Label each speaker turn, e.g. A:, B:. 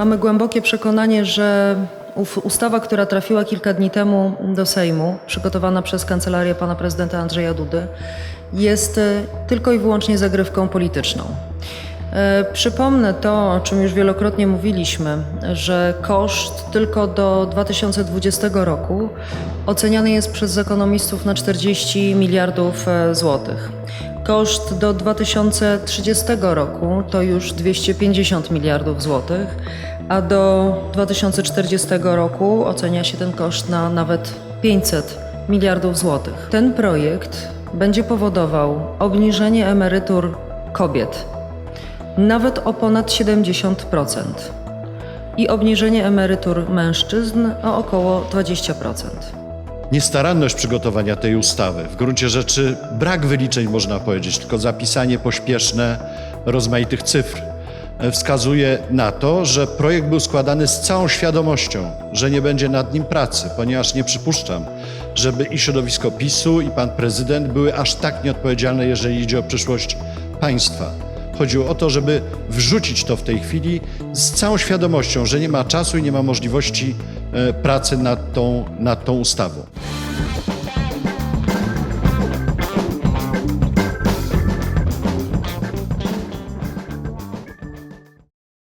A: Mamy głębokie przekonanie, że ustawa, która trafiła kilka dni temu do Sejmu, przygotowana przez kancelarię pana prezydenta Andrzeja Dudy, jest e, tylko i wyłącznie zagrywką polityczną. E, Przypomnę to, o czym już wielokrotnie mówiliśmy, że koszt tylko do 2020 roku oceniany jest przez ekonomistów na 40 miliardów e, złotych. Koszt do 2030 roku to już 250 miliardów złotych, a do 2040 roku ocenia się ten koszt na nawet 500 miliardów złotych. Ten projekt będzie powodował obniżenie emerytur kobiet nawet o ponad 70% i obniżenie emerytur mężczyzn o około 20%.
B: Niestaranność przygotowania tej ustawy, w gruncie rzeczy brak wyliczeń można powiedzieć, tylko zapisanie pośpieszne rozmaitych cyfr e, wskazuje na to, że projekt był składany z całą świadomością, że nie będzie nad nim pracy, ponieważ nie przypuszczam, żeby i środowisko PiSu, i pan prezydent były aż tak nieodpowiedzialne, jeżeli idzie o przyszłość państwa. Chodziło o to, żeby wrzucić to w tej chwili z całą świadomością, że nie ma czasu i nie ma możliwości e, pracy nad tą, nad tą ustawą.